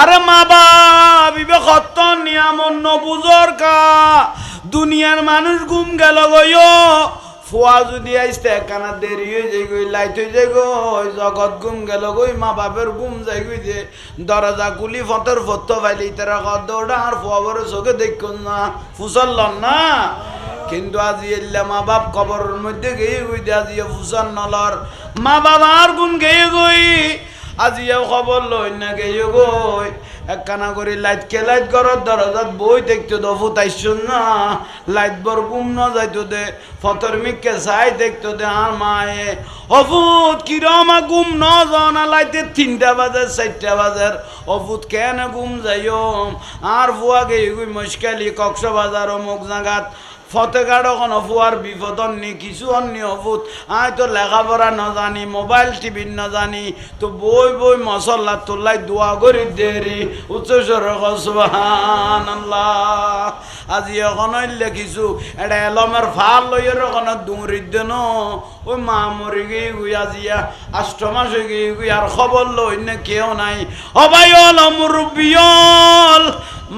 আরে মা বাপ, ইবে কত নিয়ামন নবুজর কা। দুনিয়ার মানুষ গুম গেল গইও ফুয়া যদি আইসতে একখানা দেরি হয়ে যাই গই লাইট হয়ে যাই গই জগৎ ঘুম গেল গই মা বাপের গুম যাই গই যে দরজা গুলি ফতর ফত ফাইলি তারা কত ওটা আর ফুয়া বড় চোখে দেখুন না ফুসল্লন না। কিন্তু আজি এল্লা মা বাপ কবরের মধ্যে গিয়ে গই আজি ফুসন নলর। মা বাবার গুম গেয়ে গই। আজিও খবর লই না গেয়ে গই। একখানা করে লাইট কে লাইট ঘরত দরজাত বই দেখতো তো ফুটাইছুন না। লাইট বর গুম ন যাইতো দে, ফতর মিককে চাই দেখতো দে আর মায়ে। অফুত কিরমা গুম ন জানা লাইতে তিনটা বাজে, চারটা বাজার অফুত কেন গুম যাইও? আর ফুয়া গেই গুই মুশকালি কক্সবাজার অমুক জাগাত। ফতেগাড় কোনো ফুয়ার বিপদ অন্নি কিছু অন্নি অভূত আই তো লেখাপড়া নজানি, মোবাইল টিভি নজানি, তো বই বই মশলা তোলাই দোয়া করি দেরি উচ্চস্বর সুবাহান আজি এখন লিখিছো এটা এলমের ফাল লইয়ের ওখানে দুমরির দেন। ওই মা মরি গিয়ে গুই আজিয়া আষ্ট মাস গিয়ে গুই আর খবর লই না কেউ নাই। অবাই অল মুরব্বিয়ল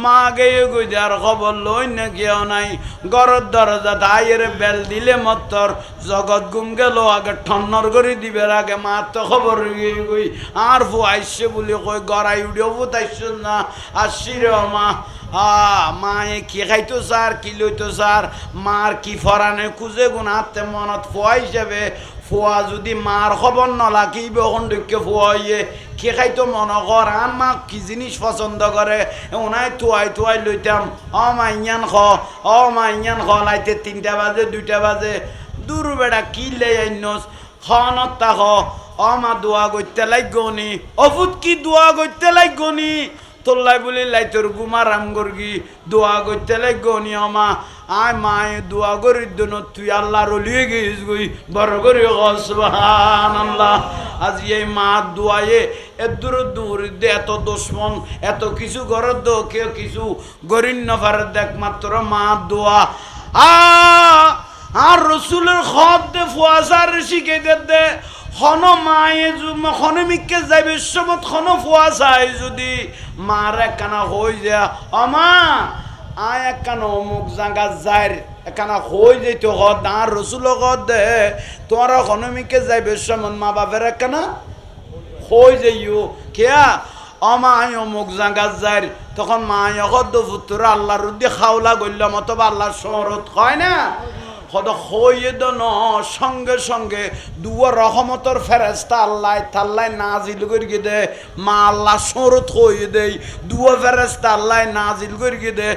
মা গেয়ে গুই আর খবর লই না কেউ নাই। গরর দরজা দায়ের বেল দিলে মত্তর জগৎ গুম গেল, আগে ঠন্নর করে দিবের আগে। মা তো খবর গিয়ে গুই আর ফু আইসে বলি কই, গড়াই উড়িও ফুটাইছ না। আসছি রে মা। আ মায়ে কি খাইতো স্যার? কি লইতো স্যার? মার কি ফরানে খুঁজে গুণ হাতে মনত ফুয়া হিসাবে ফুয়া যদি মার খবর নলাকিব খন্ডকে ফুয়া ইয়ে কি খাইতো মনে কর মা কি জিনিস পছন্দ করে ওনাই থুয়াই থুয়াই লইতাম অ মা ইঞ্জান খ, অ মা ইঞ্জান খ লাইতে তিনটা বাজে, দুইটা বাজে। দূর বেড়া কি লে আইনস? খনত তা খ। অ, মা দোয়া করতে লাগনি অফুত কি দোয়া করতে লাগনি তোল্লাই বলি, লাই তোর গুমা রাম গর্গি, দোয়া করতে লাগ নিয়মা। আয় মায়ে, দোয়া করি দন তুই আল্লাহ রলিয়ে গেছিস গই বড় করি সুবহান আল্লাহ আজ এই মা দোয়ায়ে এদুর দূর দে, এত দুশ্মন, এত কিছু ঘরের দো কেউ কিছু গরিন নফার দেখ মাত্র মা দোয়া। আ, আর রসুলের খত দে, ফুয়াশার শিখে দে। খন মায়ে খন মিকে যাইবে সমত খন ফুয়া চাই, যদি মার একখানা হই যা অমা আয় একখানা অমুক জাগা যাই, একখানা হই যেত হত আর রসুল দে। তোমার খন মিকে যাইবে সমত মা বাপের একখানা হই যাইও কেয়া? অমা আই অমুক জাগা যাই, তখন মা হদ ফুতুর আল্লাহর উদ্দি খাওলা গইলাম অথবা আল্লাহর শহরত হয় না? কত হইয়ে দন সঙ্গে সঙ্গে দুয়া রহমতর ফেরেস্তা আল্লাহ তাল্লাই নাজিল করি দে, মা আল্লাহ সরত হইয়ে দেই। দুয়া ফেরেস্তা আল্লাহ নাজিল করি দে।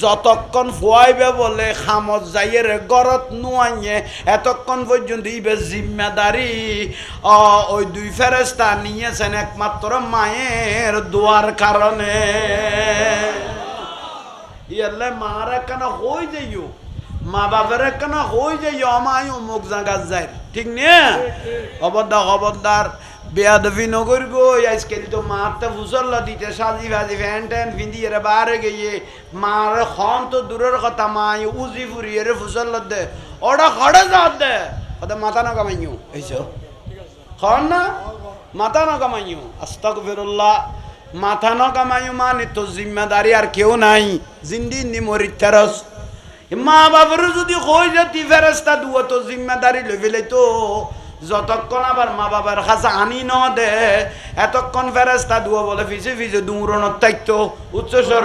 যতক্ষণ ফুয়াইবে বলে খামত যাইয়ের গরত নুয়াইয়ে, এতক্ষণ পর্যন্ত ইবে জিম্মেদারি। ওই দুই ফেরেস্তা নিয়েছেন একমাত্র মায়ের দোয়ার কারণে। ইয়াল্লাই মারা কেন হই যাইও? মা বাপের কেন হই যাই আমায় অমুক জায়গা যায়। ঠিক নে? খবরদার খবরদার। বেয়াদবি নগর গো আজকাল তো মারতে ফুসল্লা দিতে সাজি ভাজি ফ্যান ট্যান ফিন্দি এর বারে গিয়ে। মার খন তো দূরের কথা মাই উজি ফুরি এর ফুসল্লা দে। ওটা খড়ে যা দে। ওটা মাথা না কামাইও এইসো খন না? মাথা না কামাইও আস্তাক ফিরুল্লাহ মাথা না কামাইও মানে তো জিম্মেদারি আর কেউ নাই। জিন্দি নি মরিতারস মা বাবার যদি কই যে তি ফেরেস্তা দুয়া তো জিম্মেদারি লই ফেলে তো। যতক্ষণ আবার মা বাবার কাছে আনি ন দে, এতক্ষণ ফেরেস্তা দুয়া বলে ফিসে ফিসে দূরণত থাকতো। উচ্চ স্বর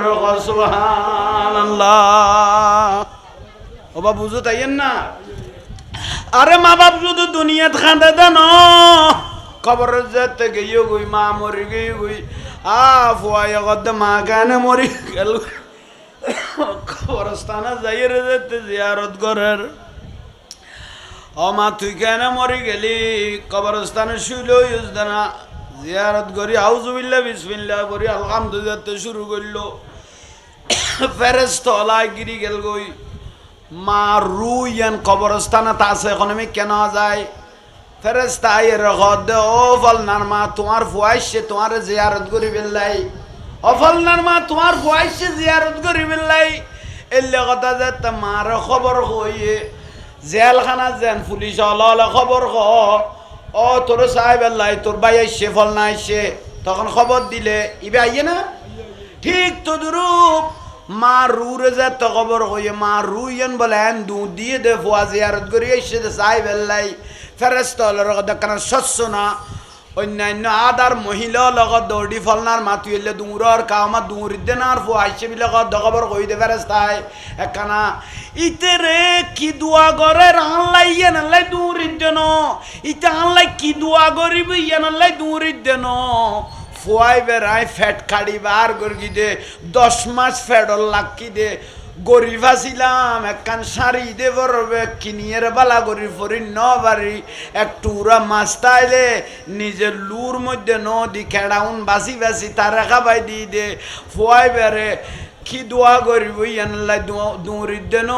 ওবা বুঝো তাইয়েন না? আরে মা বাপ শুধু দুনিয়াত খাঁদে দেন। খবর যেতে গিয়ে গই, মা মরি গিয়ে গই। আ ফুয়াই গদ্দে মা গানে মরি গেল। কবরস্থানে যাই রে যেতে জিয়ারত করার অমা তুই কেন মরি গেলি? কবরস্থানে শুইল ইউজদানা। জিয়ারত করি আউজুবিল্লা বিসমিল্লা করি আলহামদুলিল্লাহ শুরু করল। ফেরেস তলায় গিরি গেল গই। মা, রুইয়ান কবরস্থানে তা আছে, এখন আমি কেন যায় ফেরেস্তা এর দে, ও ফল নার মা তোমার ফুয়াইছে তোমার জিয়ারত করি বেল্লাই অফলনার মা, তোমার ফুয়াইছে জিয়ারত করি বেল্লাই। এলে কথা যে তোমার খবর হইয়ে জেলখানা যেন পুলিশ হল খবর হ ও, তোর সাহেব আল্লাহ, তোর ভাই আইসে ফল না আইসে। তখন খবর দিলে ইবে আইয়ে না? ঠিক তদরূপ মা রুরে যে তো খবর হইয়ে মা রুইয়েন বলে এন দুধ দিয়ে দে, ফুয়া জিয়ারত করি এসে দে চাই বেল্লাই ফেরেস্ত দেখান শস্য না। অন্যান্য আদার মহিলা লগত দৌড়ি ফলনার মাতি হইলে দূরর কামা দূর দেনার ফু আইসে বিলাকত দখবর কই দে ফেরেস্তাই একখানা ইতে রে কি দুয়া করে আনলাই ইয়ে নালাই দূর দেন ইতে আনলাই কি দুয়া করিব ইয়ে নালাই দূর দেন ফুয়াই বেড়াই ফ্যাট কাড়ি বার করি দে। দশ মাস ফ্যাটর লাকি দে। গরিব আছিলাম, একখান শাড়ি দে বরবে কিনিয়ের বালা করি ফরি ন বাড়ি একটু উড়া মাছ তাইলে, নিজের লুর মধ্যে নদী খেড়াউন বাসি বাসি তারা খাবাই দি দে। ফুয়াই বেড়ে, কি দোয়া করিব ইয়ানলাই দৌড়ি দেন।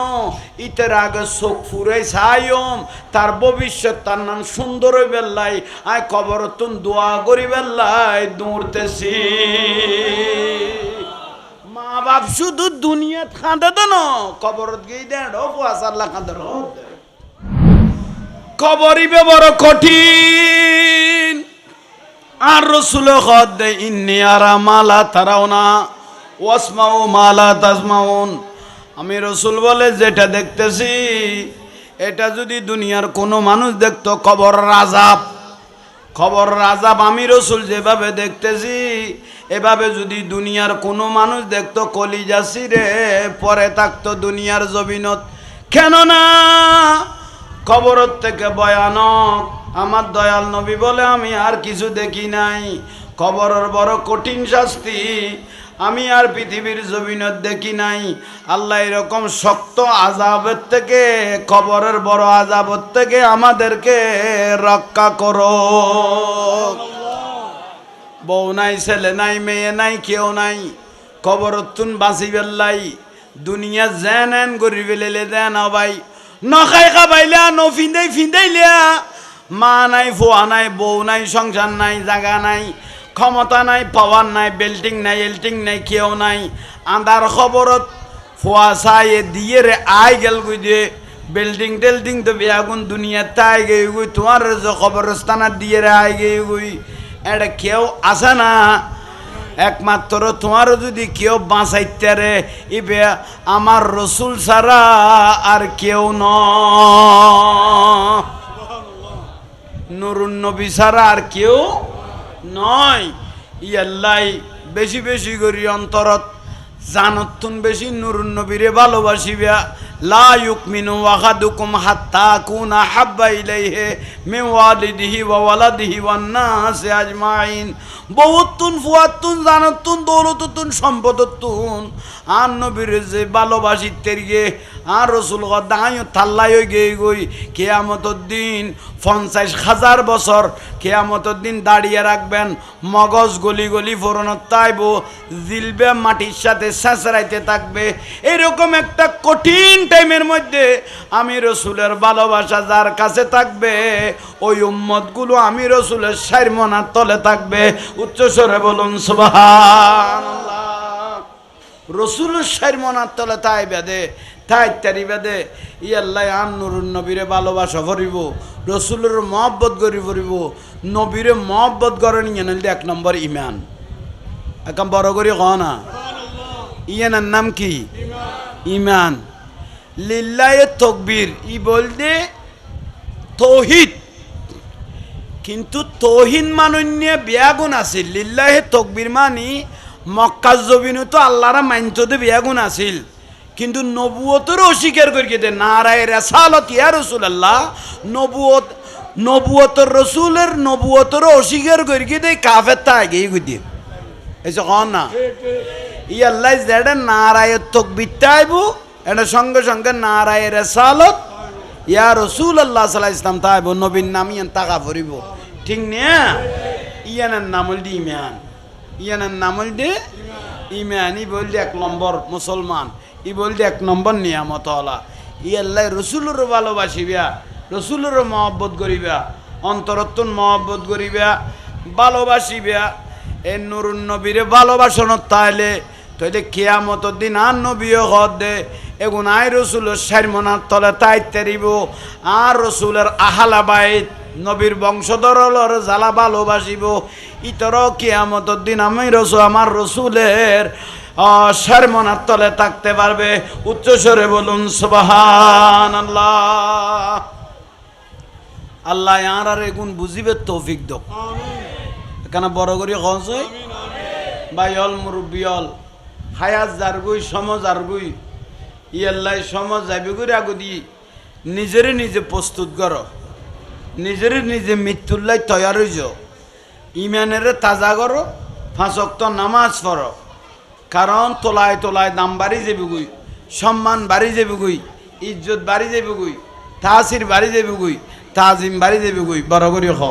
ইতের আগে চোখ ফুরে সাইম তার ভবিষ্যৎ তার নাম সুন্দর বেল্লাই আয় কবর তুন দোয়া করি বেল্লাই দৌড়তেছি। বাপ শুধু দুনিয়াত কাঁদে তো ন, কবরত গিয়ে দেন ফুয়াশাল্লা কাঁদে কবরিবে বড় কঠিন। আর রসুল খদ দে, ইন্নি আরা মালা তারাও না ওয়াসমাউ মালা তাসমাউন আমি রসুল বলে, যেটা দেখতেছি, এটা যদি দুনিয়ার কোনো মানুষ দেখতো, কবর রাজাব। খবর রাজাব আমি রসুল যেভাবে দেখতেছি এভাবে যদি দুনিয়ার কোনো মানুষ দেখতো কলিজাসি রে পরে থাকতো দুনিয়ার জবিনত কেননা কবরের থেকে ভয়ানক। আমার দয়াল নবী বলে, আমি আর কিছু দেখি নাই। কবরের বড় কঠিন শাস্তি। আমি আর পৃথিবীর জমিনত দেখি নাই। আল্লাহ এরকম শক্ত আজাবের থেকে, কবরের বড় আজাবের থেকে আমাদেরকে রক্ষা করো বউ নাই, ছেলে নাই, মেয়ে নাই, কেউ নাই। কবরতুন বাঁচি বেল্লাই দুনিয়া জেন এন গরি বেলেলে দেন ভাই। নখাই খাবাইলা ন ফিন্দাই ফিন্দাইলিয়া মা নাই, ফোয়া নাই, বউ নাই, সংসার নাই, জাগা নাই। ক্ষমতা নাই, পাওয়ার নাই, বেল্টিং নাই, এল্টিং নাই, কেউ নাই। আন্ধার খবরত ফোয়া চাই দিয়ে রে আই গেল গুই দিয়ে বিল্ডিং টেল্ডিং তো বেয়াগুন দুনিয়া তাই গে গুই তোমার যে খবরস্থানাত দিয়ে রে আই গে গুই এটা কেউ আসে না। একমাত্র তোমার যদি কেউ বাঁচাইতে রে, ইবে আমার রসুল ছাড়া আর কেউ ন। নুরুন নবী ছাড়া আর কেউ নয়। ইয়াল্লাই বেশি বেশি করি অন্তরত। জানতুন বেশি নুরুন নবীরে ভালোবাসিবা। লা ইউকমিনু আহাদুকুম হাত্তা কুনা হাব্বা ইলাইহি মিন ওয়ালিদিহি ওয়া ওয়ালাদিহি ওয়ান বহুতুন ফুয়াতুন জানতুন দৌলতুন সম্পদতুন আর নবীর যে ভালোবাসি তেরিয়ে আর রসুল দাঁয় থাল্লাই গে গই কেয়ামতর দিন পঞ্চাশ হাজার বছর কেয়ামতর দিন দাঁড়িয়ে রাখবেন। মগজ গলি গলি ফোরনত তাইব, জিলবে মাটির সাথে শেষরাইতে থাকবে। এরকম একটা কঠিন টাইমের মধ্যে আমি রসুলের ভালোবাসা যার কাছে থাকবে, ওই উম্মতগুলো আমি রসুলের সারমনার তলে থাকবে। উচ্চস্বরে বলুন সুবাহ রসুলের সারমনার তলে তাই বেদে তাই তারি বেদে ইয়াল্লাই আন নুরুন নবীরে ভালোবাসা ভরিব রসুলের মহব্বত করি ভরিব নবীরে মহব্বত করে নিয়ে নিলে এক নম্বর ইমান একদম বড় করে ক না ইয়ানের নাম কি ইমান লিল্লায়ে তকবীর ই বলতে তৌহিদ কিন্তু তৌহিন মানন্য বিয়াগুণ আছিল লিল্লাহে তকবীর মানি মক্কা জবিনু তো আল্লাহরা মানতদে বিয়াগুণ আছিল কিন্তু নবুয়তেরও অস্বীকার করি দে নারায় রেসালত, ইয়া রসুল আল্লাহ নবুয়ত নবুয়তর রসুলের নবুয়তেরও অস্বীকার করি দে কাফের তা আগেই গুদি এই যে না? ই আল্লাহ যেটা নারায় তকবিরটা আইব এটা সঙ্গে সঙ্গে নারায় রেসালত, ইয়া রসুল আল্লাহ সাল্লাহ ইসলাম তাইব নবীন নাম ইয়ান তাকা ভরিব। ঠিক নিয়া ইয়ানের নামল দি ইমান। ইয়ানের নামল দি ইমান। ই বললি এক নম্বর মুসলমান। ই বললি এক নম্বর নিয়ামত আলা ই আল্লাহ রসুলের ভালোবাসিবা রসুলের মহব্বত করিবা অন্তরত্বন মহব্বত করিবা ভালোবাসিবা এ নুরুন নবীরে ভালোবাসনত তাইলে, তইলে কেয়ামত দিন আর নবীও হদ দে। এগুন আই রসুলের সারমনার তলে তাই তেরিব আর রসুলের আহালা বাইত নবীর বংশধর হলর জ্বালা ভালোবাসিব। ইতর কিয়ামতর দিন আমি রসু আমার রসুলের শর্মনার তলে থাকতে পারবে। উচ্চস্বরে বলুন সুবাহান আল্লাহ আল্লাহ আর আর এগুন বুঝিবে তৌফিক দক এখানে বড় করি হস বাইল মুরব্বিয়ল হায়াত জারগুই সম জারগুই ইয়াল্লাই সমাজ যাবে করে আগদি নিজেরে নিজে প্রস্তুত কর। নিজেরে নিজে মৃত্যুল্লাই তৈয়ার হইজ। ইমানেরে তাজা করো ফাঁসক্ত নামাজ পড়ো। কারণ তোলায় তোলায় দাম বাড়ি যাবে গুই সম্মান বাড়ি যাবে গুই ইজ্জত বাড়ি যাবে গুই তাসির বাড়ি যাবে গুই তাজিম বাড়ি যাবে গুই বড় করি হ।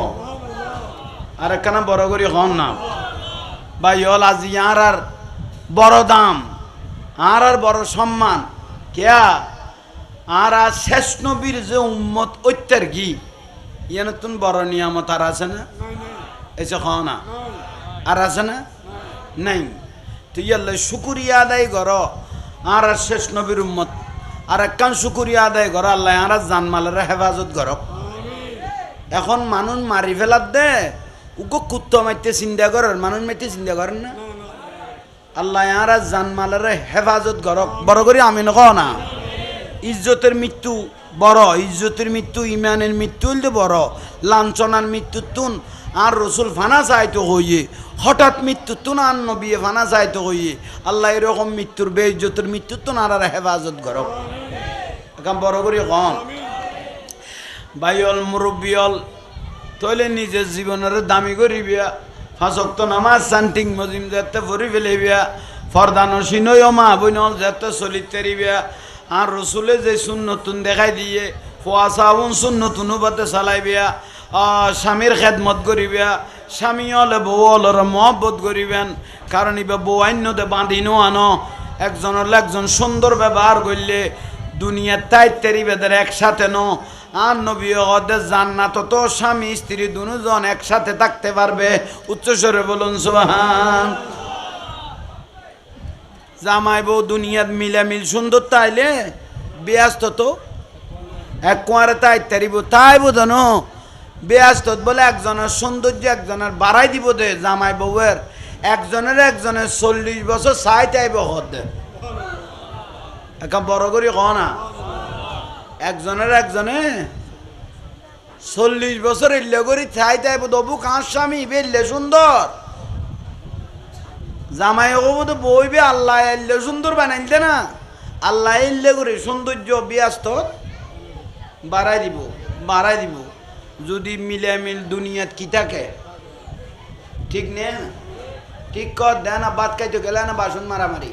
আর একখানা বড় করি হন না? বা ইয়ল আজি আর আর বড় দাম আর আর বড় সম্মান কেয়া? আর আর শেষ নবীর যে উম্মত ঐত্যার কি? ইয়ে নতুন বড় নিয়ামত আর আছে না? এসে খাও না? আর আছে না? নাই। তো ইয়াল্লাই শুকুরিয়া আদায় কর। আর শেষ নবীর উম্মত। আর একখান শুকুরিয়া আদায় কর, আল্লাহ আর জানমালের হেফাজত কর। এখন মানুষ মারি ফেলার দে উগো কুত্ত মাইতে চিন্তা করেন মানুষ মাইতে চিন্তা করেন না। আল্লাহ আর জানমালের হেফাজত করক বড় করে আমি নক না। ইজ্জতের মৃত্যু বড়, ইজ্জতের মৃত্যু, ইমানের মৃত্যু হইলে বড়, লাঞ্ছনার মৃত্যু তুন। আর রসুল ফানা চাইতো হইয়ে, হঠাৎ মৃত্যু তুন আর নবিয়ে ফানা চাইতো হইয়ে, আল্লাহ এরকম মৃত্যুর বে ইজ্জতের মৃত্যু তুন আর আর হেফাজত করক। এখন বড় করে কম বাইল মুরব্বিয়ল, তইলে নিজের জীবনের দামি করিবিয়া ফাঁসক্ত নামাজ শান্তিং মজিম যাতে ভরি ফেলিবিয়া ফরদান সিনয় মা বইনল যাতে চলিত তেরিবিয়া আর রসুলে যে সুন্নতুন দেখাই দিয়ে ফোয়া সাবুন সুন্নতুনু বাতে চালাইবিয়া স্বামীর খেদমত করিবিয়া স্বামী হলে বউ হলর মহব্বত করিবেন কারণ ইবা বউ আইনতে বাঁধিনো আনো একজনের একজন সুন্দর ব্যবহার করলে দুনিয়ার তাই তেরি বেদের একসাথে ন। আর নবী ওদের জান্নাত তো স্বামী স্ত্রী দুজন একসাথে থাকতে পারবে। উচ্চস্বরে বলুন, সুবাহান। জামাই বউ দুনিয়াত মিলামিল সুন্দর তাইলে ব্যস্ত তো এক কুয়ারে তাই তারিব তাই বোঝানো ব্যস্ত বলে একজনের সৌন্দর্য একজনের বাড়াই দিব দে জামাই বউয়ের। একজনের একজনের চল্লিশ বছর চাই হদ দে। একা বড় করি ক না? একজনের একজনে চল্লিশ বছর এলে করি চাই তাইব দবু কাঁচ স্বামী? বেললে সুন্দর। জামাই হব তো বইবে, আল্লাহ এলে সুন্দর বানাইতে না। আল্লাহ এলে করে সৌন্দর্য ব্যস্ত বাড়াই দিব বাড়াই দিব। যদি মিলে মিল দুনিয়াত কি থাকে? ঠিক নে? ঠিক কর, দে না, বাদ খাইতে গেলে না, বাসন মারামারি।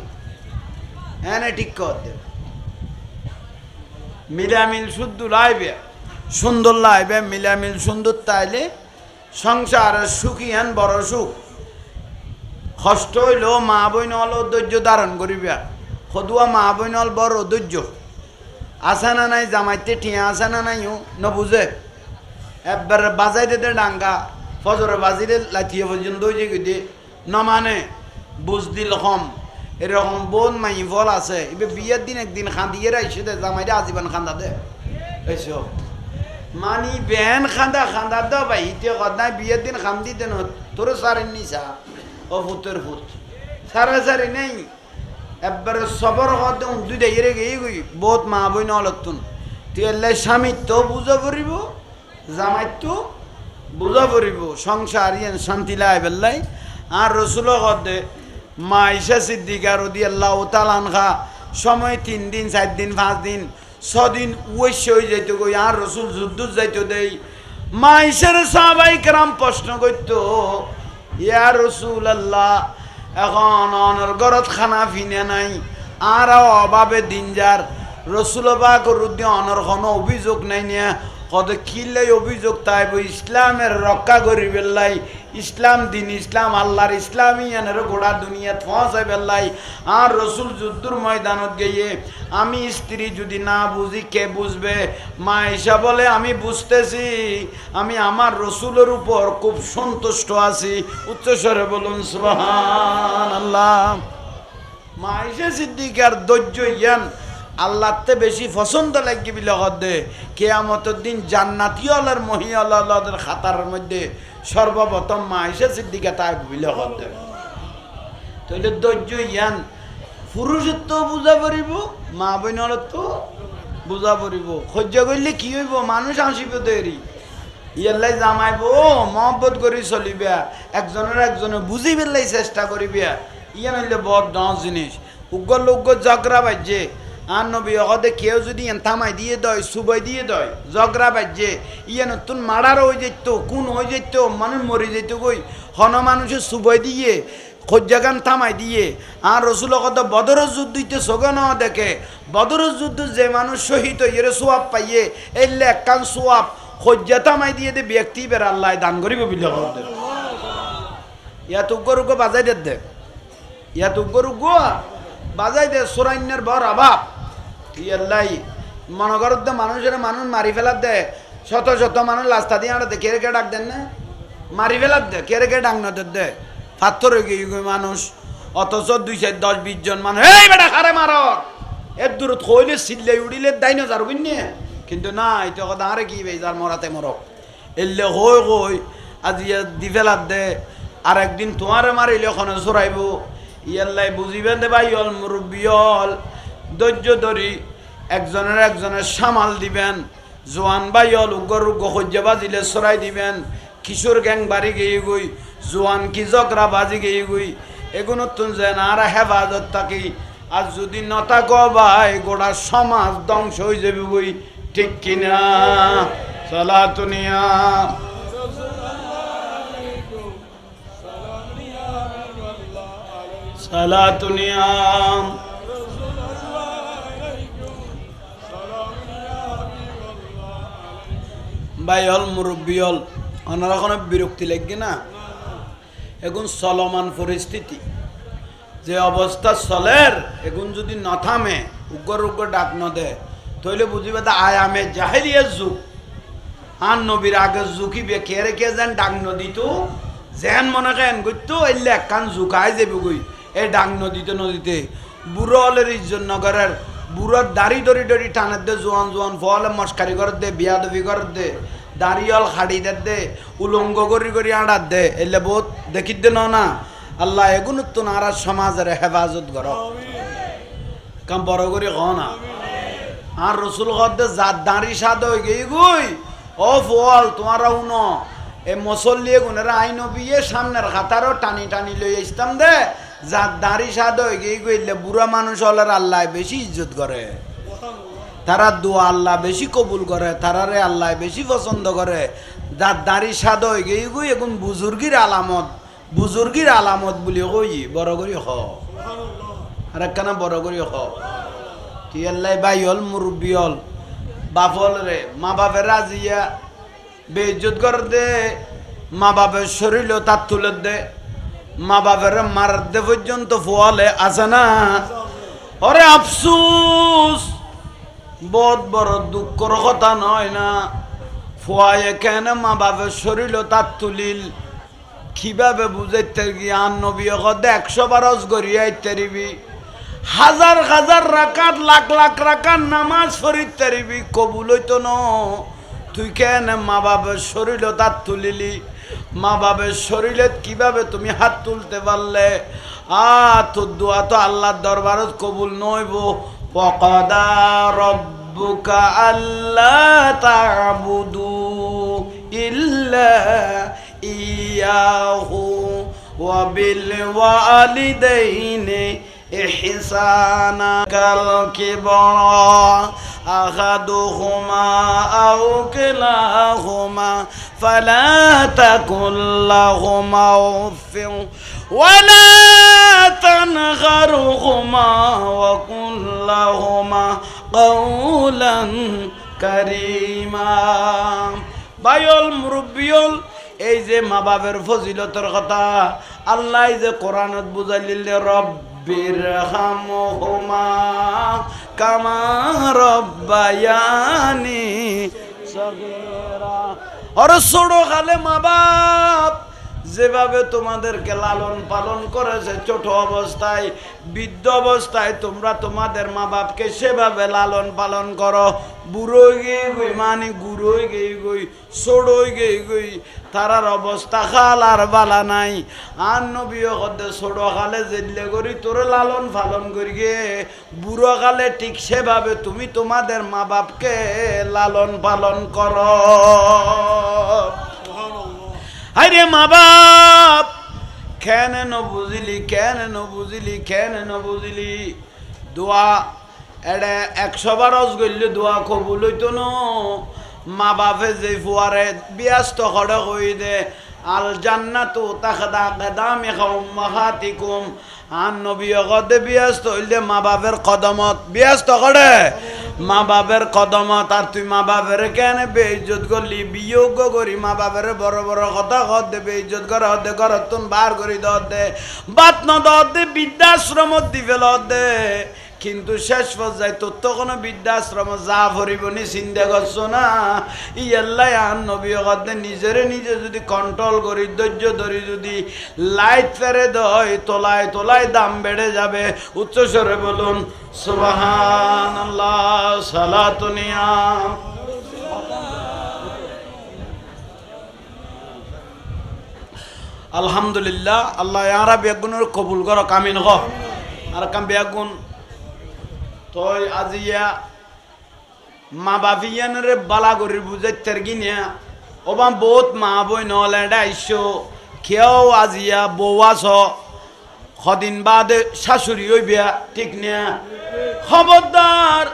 হ্যাঁ ঠিক কর, দে। মিলামিল শুদ্ধ লাইবে, সুন্দর লাইবে, মিলামিল সুন্দর তাইলে সংসার সুখী হেন বড় সুখ। কষ্ট হইল মা বইন হল ধৈর্য ধারণ করিবে। সদুয়া মা বইন হল বড় ধৈর্য। আসে না নাই জামাইতে, ঠিয়া আসে না নাই নবুঝে একবার বাজাই দিতে ডাঙ্গা ফজরে বাজিলে লাথিয়ে পর্যন্ত যে গিয়ে। নমানে বুঝ দিল কম। এরকম বোন মাই ফল আছে। এবার বিয়ের দিন একদিন খান্দিয়ে রাইছে দে জামাইরে আজীবন খান্দা দে। এইসব মানি বেন খান্দা খান্দা দে ভাই, ইতে কদাই বিয়ের দিন খান্দি দেন তোর সারেন নিসা ও ফুতের ফুত সারা সারি নেই। একবারে সবর হতে দুইটা এরে গিয়ে গই। বহুত মা বই নলতুন তুই এলে স্বামী, তো বুঝা পড়িব? জামাই তো বুঝা পড়িব শান্তি লাই বেল্লাই। আর রসুল হতে মা ইসা সিদ্দিকা রদি আল্লাহ তালানখা সময় তিন দিন চার দিন, পাঁচ দিন ছদিন ওয়েশ হয়ে যাইতো গই আর রসুল যুদ্ধ যাইতো দেই। মা ইসার সাহাবাই কেরাম প্রশ্ন করতো ইয়া রসুল আল্লাহ এখন অনর ঘরত খানা ফিনে নাই আর অভাবে দিন যার রসুল বা করুদ্দি অনর কোনো অভিযোগ নাই নিয়া কত কিল্লাই অভিযোগ তাইব ইসলামের রক্ষা করি বেল্লাই ইসলাম দিন ইসলাম, আল্লাহর ইসলামী এনের গোড়া দুনিয়াত পৌঁছাই বেল্লাই আর রসুল যুদ্ধর ময়দানত গিয়ে আমি স্ত্রী যদি না বুঝি, কে বুঝবে? মা ঈশা বলে, আমি বুঝতেছি। আমি আমার রসুলের উপর খুব সন্তুষ্ট আছি। উচ্চস্বরে বলুন সুবহান আল্লাহ মা ঈশা সিদ্দিকার ধৈর্য ইয়ান আল্লাহতে বেশি পছন্দ লাগবে বিলে দে। কেয়ামতের দিন জান্নাতিওয়ালার মহিয়ালাদের খাতার মধ্যে সর্বপ্রথম মা এসে সিদ্দিকা তাই বিলে দে। তাহলে ধৈর্য ইয়ান, পুরুষত্ব বুঝা পারিব মা বোনরত্ব বুঝা পারিব সহ্য করলে কি হইব? মানুষ আসিব দেরি ইয়াল্লাই জামাইব মহব্বত করি চলিবা। একজনের একজনে বুঝি পেলাই চেষ্টা করিবা। ইয়ান হইলে বড় দশ জিনিস। উগ্র উগ্র জগরা বাজ্যে। আর নবী অকদে কেউ যদি ইয়ান থামাই দিয়ে দয় সুবাই দিয়ে দয় জগরা বাজ্যে ইয়ে নতুন মারার হয়ে যেত কোন হয়ে যেত মানুষ মরে যেত কই? হন মানুষের সুবাই দিয়ে খোঁজাগান থামাই দিয়ে, আর রসুল কত বদর যুদ্ধ দিতে সগন দেখে, বদর যুদ্ধ যে মানুষ শহীদ হইয়ে সোয়াব পাইয়ে এলে একখান সোয়াব খোঁজা থামাই দিয়ে দে, ব্যক্তি বের আল্লাহ দান করিব বিলে ইয়াত উগ্র উগ্র বাজাই দে ইয়াত উগ্র উগ্র বাজাই দে, সোরাইনের বর অভাব। ইয়াল্লাই মনে দে মানুষের মানুষ মারি ফেলার দে। শত শত মানুষ রাস্তা দিয়ে কে কে ডাক দেন না? মারি ফেলার দে। কে কে ডাক না দে? পাথর মানুষ। অথচ দুই চার, দশ, বিশ জন মানুষ। এই বেটা খারে মার! এর দূর থইলে সিললে উড়িলে দাই না যার বুঝনি কিন্তু না, এটা কথা আরে কি ভাই যার মরাতে মরক এলে হই হই, আজি দি ফেলার দে। আর একদিন তোমারে মারিলে ওখানে চড়াইব ইয়াল্লাই বুঝিবেন দে ভাই, অল মুরব্বিয়ল ধৈর্য ধরি, একজনের একজনের সামাল দিবেন, জোয়ান বাই উগ্র উগ্র সহ্য বাজিলে চড়াই দিবেন, কিশোর গ্যাং বাড়ি গিয়ে গই, জোয়ান কি জগরা বাজি গিয়ে গই এগুলো তুন যেন আর হেফাজত থাকি, আর যদি নতা ভাই গোটা সমাজ ধ্বংস হয়ে যাবে বই ঠিক কিনা? চলা তুনিয়া সালা ভাই হল মুরব্বী হল ওনারা কোনো বিরক্তি লাগবে না। এখন চলমান পরিস্থিতি। যে অবস্থা চলের এখন যদি নথামে, উগ্র উগ্র ডাক নদে তৈলে বুঝিবে তা আয় আমে জাহেলিয়ার যুগ। আর নবীর আগে জুকিবে কে রে কে যেন ডাক নদীতো যেন মনে কেন করতো এলে একখান জুকাই যাবে গই। এই ডাক নদীতে নদীতে বুড়ো হলের ইজ্জত নগরের, বুড়োর দাড়ি দড়ি দড়ি টানের দে, জোয়ান জোয়ান ফলে, মস্কারি করে দে বিয়া দবি করে দে। দাঁড়িয়াল খাড়ি দে দে, উলঙ্গ করি করি আড়ার দে, এলে বহুত দেখি দে না। আল্লাহ এগুন তো নারাজ সমাজের হেফাজত কর। কাম বড় করে ক না। আর রসুল গদ্দে জাত দাঁড়ি সাদ হয়ে গই গুই। ও ফল তোমারা উন এ মসল্লিয়ে গুনেরা আইন বিয়ে সামনের খাতারও টানি টানি লই আসতাম দে। জাত দাঁড়ি সাদ হয়ে গই গইলে বুড়া মানুষ হলের আল্লাহ বেশি ইজ্জত করে। তারা দোয়া আল্লাহ বেশি কবুল করে, তারারে আল্লাহ বেশি পছন্দ করে। যার দাড়ি সাদ হয়ে এখন বুজুর্গির আলামত বুজুর্গির আলামত বলি কই, বড় করি হ। আর একখানা বড় করি হ। তুই আল্লাহ বাই হল মুরব্বী হল, বাপ হল রে, মা বাপের রাজিয়া বেইজ্জত করে দে, মা বাপের শরীর তার তুলে দে, মা বাপের মার দে পর্যন্ত ফোয়ালে আছে না ওরে আফসুস! বহুত বড় দুঃখর কথা নয় না। ফোয়ায়ে কেন মা বাপের শরীর তার তুলিল। কীভাবে বুঝাইতে গিয়ে আন নবী কদে একশো বারস গড়িয়াইতে রিবি হাজার হাজার রাকাত লাখ লাখ রাকাত নামাজ ফরিতে রিবি কবুল হইতো ন। তুই কেন মা বাপের শরীর তার তুলিলি? মা বাপের শরীরে কীভাবে তুমি হাত তুলতে পারলে আ তোর দোয়া তো আল্লাহর দরবারত কবুল নইব وقضى ربك ألا تعبدوا إلا إياه وبالوالدين إحسانا. كالكبرى أخذهما أو كلاهما فلا تكن لهما أف ولا تنهرهما وقل لهما قولا كريما বায়ল মুরব্বিয়ল এই যে মা বাপের ফজিলতের কথা আল্লাহ যে কোরআনত বুঝাইলিল রব্বির হামহুমা কামা রব্বায়ানি সগীরা আর ছোট খালে মা বাপ যেভাবে তোমাদেরকে লালন পালন করেছে, ছোট অবস্থায়, বৃদ্ধ অবস্থায় তোমরা তোমাদের মা বাপকে সেভাবে লালন পালন করো। বুড়োই গিয়ে গই মানে গুড়োই গিয়ে গই ছোড়ই গিয়ে গই, তারার অবস্থা খাল আর বালা নাই। আর নবী হদে ছোট খালে জেলে করি, তোরে লালন পালন করি গে বুড়ো কালে ঠিক সেভাবে তুমি তোমাদের মা বাপকে লালন পালন করো। আরে মা বাপ। কেন বুঝিলি কেন বুঝিলি কেন বুঝিলি? দোয়া, এডে একশো বার গইলে দোয়া কবুল হইতো ন। মা বাপে যে ফুয়ারে ব্যস্ত করে কই দে, আল জান্নাতু তাখদা কদামি উম্মাহাতিকুম। আন নবী গদে ব্যস্ত হইলে মা বাপের কদমত ব্যস্ত করে। মা বাবের কদমত আর তুই মা বাবের কেন বেইজত করলি? বিয়োগ করি মা বাবের বড় বড় কথা কর দে বেইজত কর দে ঘর তুন বার করি দর দে। বাত ন দর দে, বৃদ্ধাশ্রমত দি দে। কিন্তু শেষ পর্যায়ে তোর তো কোনো বৃদ্ধাশ্রম যা ভরিবনি চিন্তা করছ না। ইয়াল্লাই আন নবী নিজেরে নিজে যদি কন্ট্রোল করি, ধৈর্য ধরি, যদি লাইট ফেরে দয়, তোলায় তোলায় দাম বেড়ে যাবে। উচ্চস্বরে বলুন সুবাহান সালাতুনিয়া আলহামদুলিল্লাহ, আল্লাহ ইয়ারা বেগুনের কবুল কর কামিন হ আর কাম বেগুন তই আজি ইয়া মা বাপিয়ানরে বালা করি বুঝাইতার গিনিয়া ওবা বহুত মা বই নহলে আইসো খেয়েও আজিয়া বউ আছ? সদিন বাদে শাশুড়ি ওই বিয়া ঠিক নিয়া? খবরদার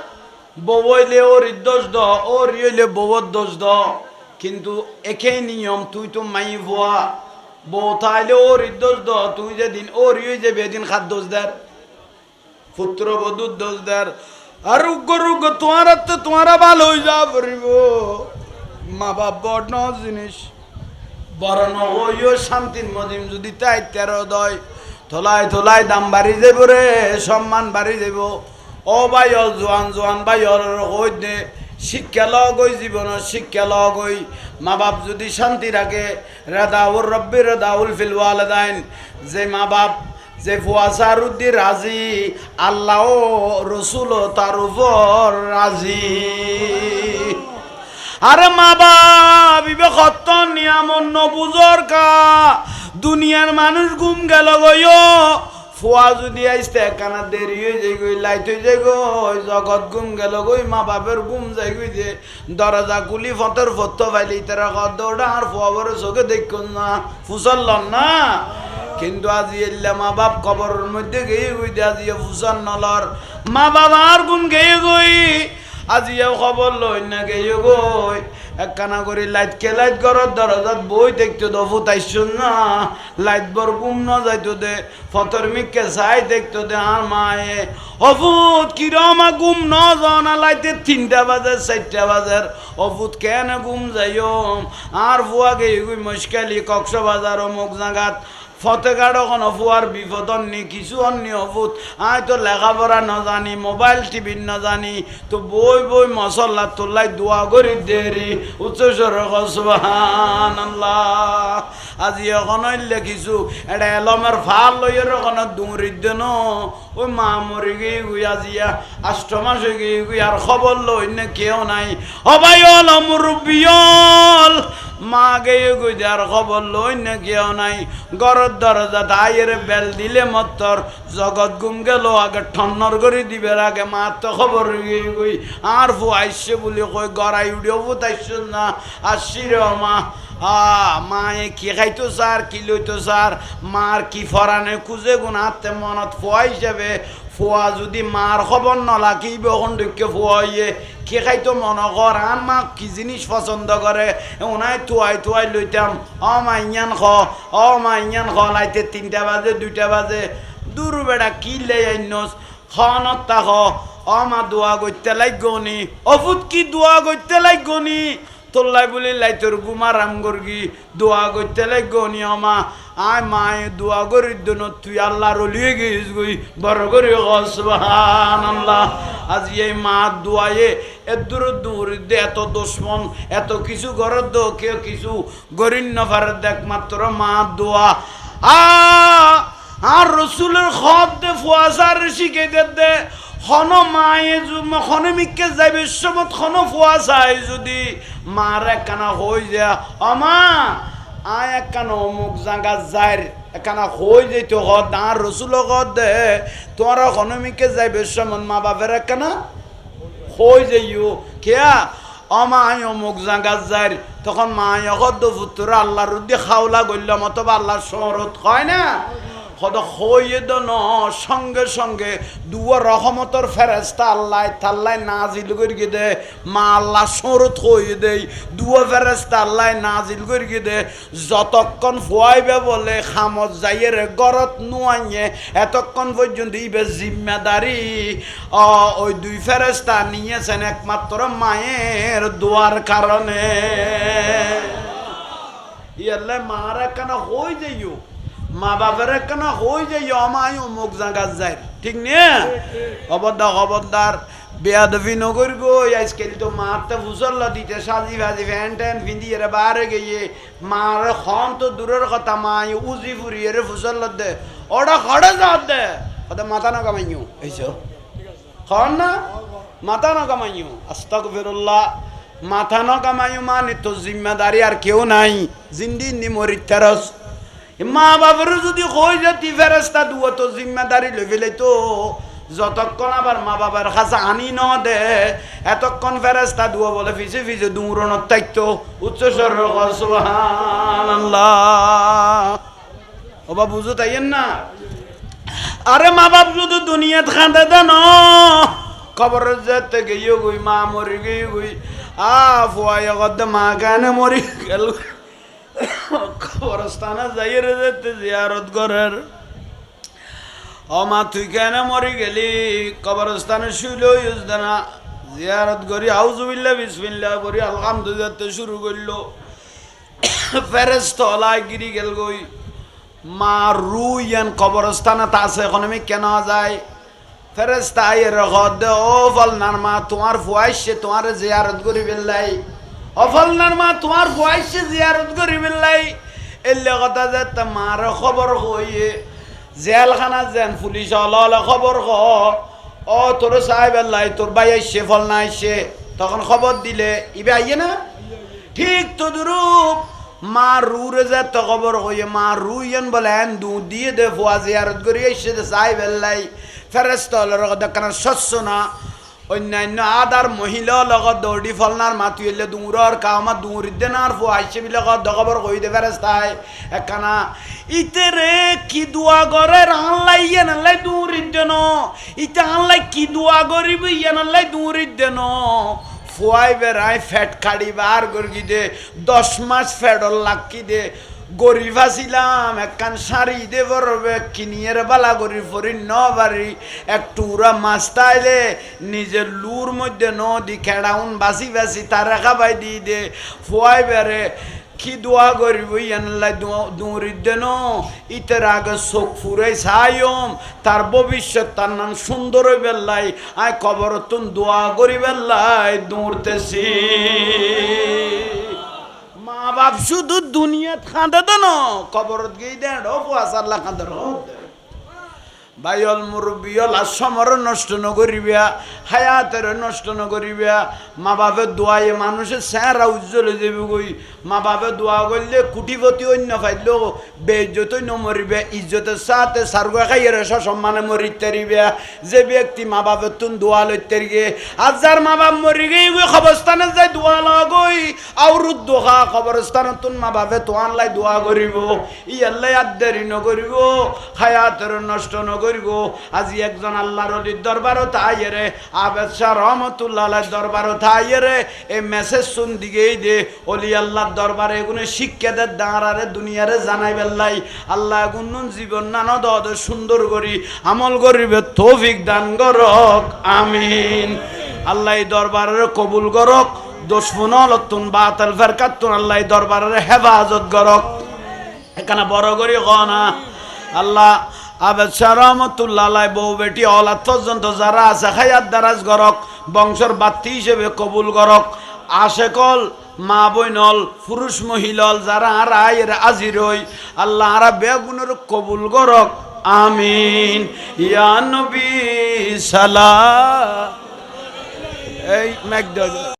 বউ হইলে ওর দোষ দ ওর হইলে বউর দোষ দ। কিন্তু একেই নিয়ম, তুই তো মাই ভুয়া বউ তাইলে ওর দোষ দ, তুই যেদিন ওর হয়ে যাবে, এদিন খাদ্য দোষ দেয় পুত্র বধূর দোষ দেয় আর উগ্র তোমার তো তোমার ভালো হয়ে যা পড়িব মা বাপ বড় ন জিনিস। বড় নহইও শান্তির মদিম, যদি তাই তেরো দয়। থলায় থলায় দাম বাড়ি যাব রে, সম্মান বাড়ি যাব ও ভাই, অ জোয়ান জোয়ান ভাই অর কই দে। শিক্ষা লগই জীবনের শিক্ষা লগই মা বাপ যদি শান্তি রাখে রেদাউর রব্বি, রেদাউল ফিল ওয়ালিদাইন। যে মা বাপ যে ফুয়াসারুদ্দি রাজি, আল্লাহ রসুল তার উপর রাজি। আরে মা বাপ বিবেকত্ব নিয়ামন নবুজর কা। দুনিয়ার মানুষ গুম গেল গইও ফুয়া যদি আইসতে, কানা দেরি হয়ে যাই গই লাইট হয়ে যাই গই জগৎ ঘুম গেল গই মা বাপের ঘুম যাই গই যে, দরজা কুলি ফতর ফত পাইলি তারা কত আর ফুয়া বড় চোখে দেখুন না ফুসল্লন না। কিন্তু আজি এল্লা মা বাপ কবরের মধ্যে গিয়ে গই দে, আজি ফুসান নলর মা বাবার ঘুম গিয়ে গই আজিও খবর লই না গিয়ে গই একখানা করে লাইট, কে লাইট ঘরের দরজাত বই দেখতে তো ফুটাইছুন না। লাইট বর গুম ন যাইতো দে, ফতর মিককে চাই দেখতো দে আর মায়ে। অফুত কিরমা গুম ন জানা লাইতে তিনটা বাজে, চারটা বাজার অফুত কেন গুম যাইও আর ফুয়া গুই মুশকালি কক্সবাজার অমুক জাগাত ফতেগাড় এখন অফুয়ার বিপদ অন্নি কিছু অন্নি অফুত আয় তো লেখাপড়া নজানি, মোবাইল টিভি নজানি তো বই বই মশলা তোলাই দোয়া করি দেরি উচ্চস্বর কসবাহান আল্লাহ আজি এখন লিখিছো এটা এলমের ফাল লই এখন দুমরির দেন ওই মা মরি গিয়ে গুই আজিয়া আষ্ট মাস হয়ে গিয়ে গুই আর খবর লই না কেউ নাই? অবাই অল মুরব্বিয়ল মা গেয়ে গুই আর খবর লই না কেউ নাই। গরর দরজা দায়ের বেল দিলে মত্তর জগৎ গুম গেল, আগে ঠন্নর করে দিবের আগে মা তো খবর গিয়ে গুই আর ফু আইসে বলি কই, গড়াই উড়িও বুতাইছ না। আসছি মা। আ মায়ে কি খাইতো স্যার? কি লইতো স্যার? মার কি ফরানে খুঁজে গুণ হাতে মনত ফোয়া হিসাবে ফোয়া যদি মার খবর নলাকিব ফোয়া ইয়ে কে খাইতো মনে কর আর মা কি জিনিস পছন্দ করে ওনাই থুয়াই থুয়াই লইতাম অ, মা, ইঞ্জান খ। অ, মা, ইঞ্জান খ। লাইতে তিনটা বাজে, দুইটা বাজে। দূর বেড়া, কি লে আইনস খনত তা, খ। অ, মা দোয়া করতে লাগনি অফুত কি দোয়া করতে লাগনি তোল্লাই বলি লাইতর গুমা রাম গর্গি, দোয়া করতে লাগো নিয়মা। আয় মায়ে, দোয়া করি দন, তুই আল্লাহ রলিয়ে গিয়েছ গই, বড় করি হসবান আল্লাহ আজ এই মা দুয়ায়ে এ দূর দে, এত দুশ্মন, এত কিছু ঘরের দো, কেউ কিছু গরিন্য ফারের একমাত্র মা দোয়া। আ, আর রসুলের খত দে, ফুয়াশার শিখে দে। হন মায়ে হনে মিকে যাইবে সমত হন ফুয়াশায় যদি মার একখানা হই যা অমা আয় একখানা অমুক জাগা যাইর একখানা হই যেত হ দাঁড় রসুল দে। তোমার হনমিকে যাইবে সমত মা বাপের একখানা হই যাইও কেয়া? অমায় অমুক জাগা যাইর তখন মায় হদ পুত্র আল্লাহর উদ্দি খাওলা গইলাম অথবা আল্লাহর শহরত হয় না? হদ হইয়ে দন সঙ্গে সঙ্গে দুয়া রহমতর ফেরেস্তা আল্লাহ তাল্লাই নাজিল করি দে, মা আল্লাহ সরত হইয়ে দেই। দুয়া ফেরেস্তা আল্লাহ নাজিল করি দে, যতক্ষণ ফুয়াইবে বলে খামত যাইয়ের গরত নুয়াইয়ে, এতক্ষণ পর্যন্ত ইবে জিম্মেদারি। ওই দুই ফেরেস্তা নিয়েছেন একমাত্র মায়ের দোয়ার কারণে। ইয়ালে মার একখানা হই যাইও। মা বাবার একখানা হই যাইও আমায় অমুক জায়গা যায় ঠিক নে? খবরদার খবরদার, বেয়াদবি নগর গো আজকাল তো মারতে ফুসল্লা দিতে সাজি ভাজি ফ্যান ট্যান পিন্ধি এর বারে গিয়ে। মার খন তো দূরের কথা, মাই উজি ফুরি এর ফুসল্লা দে। ওটা খড়ে যা দে। ওটা মাথা না কামাইও এইসব খন না? মাথা না কামাইও আস্তাক ফিরুল্লাহ মাথা ন কামাইও মানে তো জিম্মেদারি আর কেউ নাই। জিন্দি নি মরিতারস মা বাবার যদি কই যে তি ফেরেস্তা দুও তো জিম্মেদারি লই ফেলে তো। যতক্ষণ আবার মা বাবার কাছে আনি ন দে, এতক্ষণ ফেরেস্তা দুও বলে ফিসে ফিসে দূরণত থাকতো। উচ্চ স্বর ওবা বুঝো তাইয়েন না? আরে মা বাপ শুধু দুনিয়াত খাঁদে দেন খবর যেতে গিয়ে গই, মা মরি গিয়ে গই। আ ফুয়াই মা কানে মরি গেল? কবরস্থানে যাই যেতে জিয়ারত করার ও মা, তুই কেন মরি গেলি? কবরস্থানে শুইল ইউজ দেনা জিয়ারত করি আউজুবিল্লা বিসমিল্লা করি আলহামদুলিল্লাহ শুরু করল। ফেরেস তলায় গিরি গেল গই। মা রু ইয়ান কবরস্থানে তা আছে, এখন আমি কেন যায় ফেরেস্তা হদ ও ফলনার মা, তোমার ফুয়াইছে তোমার জিয়ারত করি বেল্লাই। ও ফলনার মা, তোমার ফুয়াইছে জিয়ারত করি বেল্লাই। এলে কথা যে তোমার খবর হইয়ে জেলখানা যেন পুলিশ হল খবর হ ও, তোর সাহেব আল্লাহ, তোর ভাই আইসে ফল না আইসে। তখন খবর দিলে ইবে আইয়ে না? ঠিক তো দুরূপ মা রুরে যে তো খবর হইয়ে মা রুইয়েন বলে, এন দু দিয়ে দে, ফুয়া জিয়ারত করি দে, সাহেব আল্লাহ। ফেরেস্ত লগত দেখান শস্য না। অন্যান্য আদার মহিলা লগত দৌড়ি ফলনার মাতি হইলে দূরর কামা দূর দেনার ফু আইসে বিলে খবর কই দে ফেরেস্তায় একখানা ইতে রে কি দোয়া করে আনলাই ইয়ে নালাই দূর দেন। ইতে আনলাই কি দোয়া করিব ইয়ে নালাই দূর দেন। ফুয়াই বেড়ায় ফ্যাট খাড়ি বার গর্গি দে দশ মাস ফ্যাডর লাক্কি দে। গরিব আছিলাম, একখান শাড়ি দে বরবে কিনিয়ের বালা গরি ফরি ন বাড়ি। একটু উড়া মাছ তাইলে, নিজের লুর মধ্যে নদী খেড়াউন বাসি বাসি তারা খাবাই দি দে। ফুয়াই বেড়ে, কি দোয়া করিব ইয়ানলাই দৌড়ি দেন। ইতের আগে চোখ ফুরে সায়ম তার ভবিষ্যৎ তার নাম সুন্দর বেল্লাই আয় কবর তুন দোয়া করি বেল্লাই দৌড়তেছি। বাপ শুধু দুনিয়াত খাঁদে দেন কবরত গিয়ে দেন ও ফুয়াশাল্লা খাঁদের বাইল মুরব্বিয়ল আসমর নষ্ট নকরিবা, হায়াতের নষ্ট নকরিবা। মা বাপে দোয়াই মানুষের চেহারা উজ্জ্বল যাবে গই মা বাপে দোয়া করলে কুটিপতি অন্য ফাইলেও বেইজ্জত নমরিবে ইজ্জতের সাথে সার্গ খাইয়ের সসম্মানে মরিতে রিবে যে ব্যক্তি মা বাপের তুন দোয়া লইতে গে আর যার মা বাপ মরি গই গই খবরস্থানে যাই দোয়া লাগই আউরুদ দোহা খবরস্থানে তুন মা বাপে তোয়ান লাই দোয়া করিব। ই আল্লাহ আর দেরি নকরিব। হায়াতের নষ্ট নকরিব আজি একজন আল্লাহর অলির দরবারও তাইয়েরে আবেদ শাহ রহমতুল্লাহ দরবারও তাইয়েরে এই মেসেজ শুন দিকেই দে। অলি আল্লাহর দরবারে এগুলো শিক্ষা দে দাঁড়ারে দুনিয়ারে জানাই বেল্লাই। আল্লাহ এগুন জীবন নানা দদ সুন্দর করি। আমল করিবে, তৌফিক দান করক। আমিন। আল্লাহ দরবারের কবুল করক। দোষফুনল তুন বাতাল ফেরকাতুন, আল্লাহ দরবারের হেফাজত করক। এখানে বড় করি না। আল্লাহ রহমতুল্লাহ আলাই বউ বেটি অলাদ পর্যন্ত যারা আছে খায়াত দারাজ গরক, বংশর বাত্তি হিসেবে কবুল গরক। আশেকল, মা বইনল, পুরুষ মহিলল, যারা আর আয়ের আজির হই, আল্লাহ আরা বেগুনের কবুল গরক। আমিন। ইয়া নবী সালা এই ম্যাকডাল